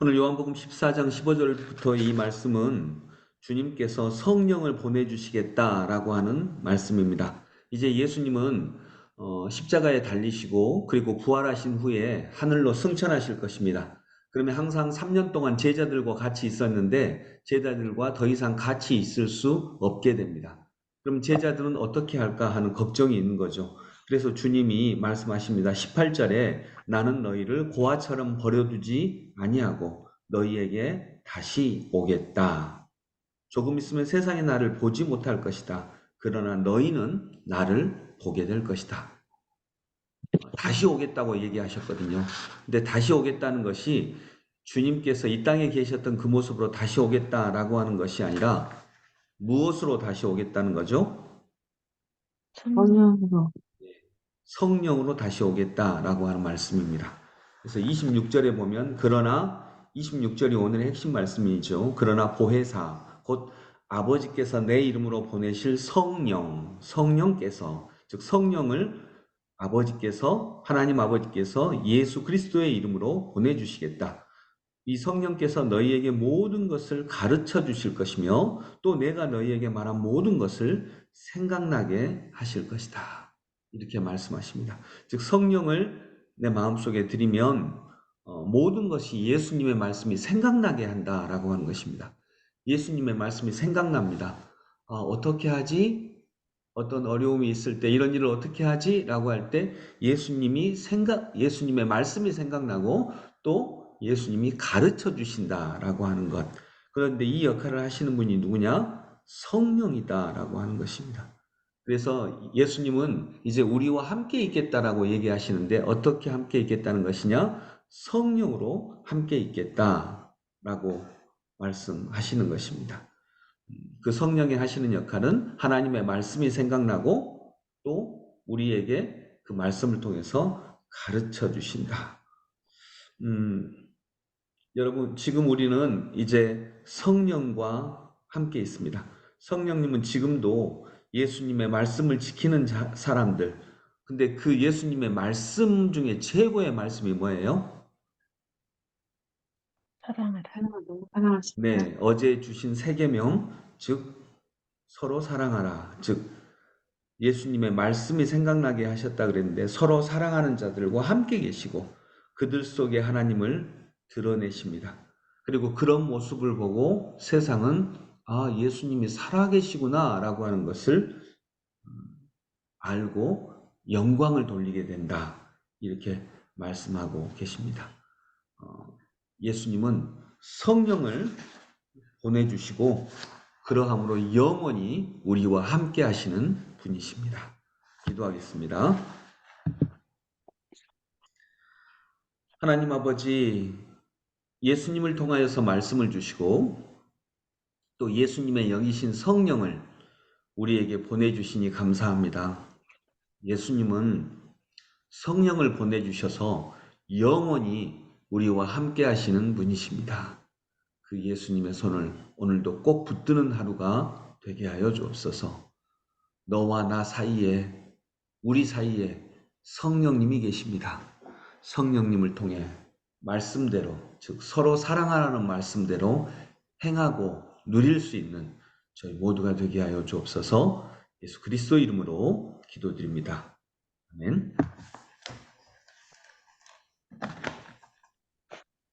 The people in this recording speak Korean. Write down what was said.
오늘 요한복음 14장 15절부터 이 말씀은 주님께서 성령을 보내주시겠다라고 하는 말씀입니다. 이제 예수님은 어, 십자가에 달리시고 그리고 부활하신 후에 하늘로 승천하실 것입니다. 그러면 항상 3년 동안 제자들과 같이 있었는데 제자들과 더 이상 같이 있을 수 없게 됩니다. 그럼 제자들은 어떻게 할까 하는 걱정이 있는 거죠. 그래서 주님이 말씀하십니다. 18절에 나는 너희를 고아처럼 버려두지 아니하고 너희에게 다시 오겠다. 조금 있으면 세상이 나를 보지 못할 것이다. 그러나 너희는 나를 보게 될 것이다. 다시 오겠다고 얘기하셨거든요. 근데 다시 오겠다는 것이 주님께서 이 땅에 계셨던 그 모습으로 다시 오겠다라고 하는 것이 아니라 무엇으로 다시 오겠다는 거죠? 성령으로 성령으로 다시 오겠다라고 하는 말씀입니다. 그래서 26절에 보면 그러나 26절이 오늘의 핵심 말씀이죠. 그러나 보혜사 곧 아버지께서 내 이름으로 보내실 성령 성령께서 즉 성령을 아버지께서 하나님 아버지께서 예수 그리스도의 이름으로 보내 주시겠다. 이 성령께서 너희에게 모든 것을 가르쳐 주실 것이며 또 내가 너희에게 말한 모든 것을 생각나게 하실 것이다. 이렇게 말씀하십니다. 즉 성령을 내 마음속에 들이면 어, 모든 것이 예수님의 말씀이 생각나게 한다라고 하는 것입니다. 예수님의 말씀이 생각납니다. 어, 어떻게 하지? 어떤 어려움이 있을 때 이런 일을 어떻게 하지? 라고 할 때 예수님이 생각, 예수님의 말씀이 생각나고 또 예수님이 가르쳐 주신다라고 하는 것. 그런데 이 역할을 하시는 분이 누구냐? 성령이다라고 하는 것입니다. 그래서 예수님은 이제 우리와 함께 있겠다라고 얘기하시는데 어떻게 함께 있겠다는 것이냐? 성령으로 함께 있겠다라고 말씀하시는 것입니다. 그 성령이 하시는 역할은 하나님의 말씀이 생각나고 또 우리에게 그 말씀을 통해서 가르쳐 주신다. 음, 여러분, 지금 우리는 이제 성령과 함께 있습니다. 성령님은 지금도 예수님의 말씀을 지키는 자, 사람들. 근데 그 예수님의 말씀 중에 최고의 말씀이 뭐예요? 사랑을 사랑하십니다. 네, 어제 주신 세 계명, 즉 서로 사랑하라. 즉 예수님의 말씀이 생각나게 하셨다 그랬는데 서로 사랑하는 자들과 함께 계시고 그들 속에 하나님을 드러내십니다. 그리고 그런 모습을 보고 세상은 아, 예수님이 살아계시구나 라고 하는 것을 음, 알고 영광을 돌리게 된다. 이렇게 말씀하고 계십니다. 어, 예수님은 성령을 보내주시고 그러함으로 영원히 우리와 함께 하시는 분이십니다. 기도하겠습니다. 하나님 아버지, 예수님을 통하여서 말씀을 주시고 또 예수님의 영이신 성령을 우리에게 보내주시니 감사합니다. 예수님은 성령을 보내주셔서 영원히 우리와 함께 하시는 분이십니다. 그 예수님의 손을 오늘도 꼭 붙드는 하루가 되게 하여 주옵소서. 너와 나 사이에, 우리 사이에 성령님이 계십니다. 성령님을 통해 말씀대로, 즉 서로 사랑하라는 말씀대로 행하고 누릴 수 있는 저희 모두가 되게 하여 주옵소서 예수 그리스도 이름으로 기도드립니다. 아멘.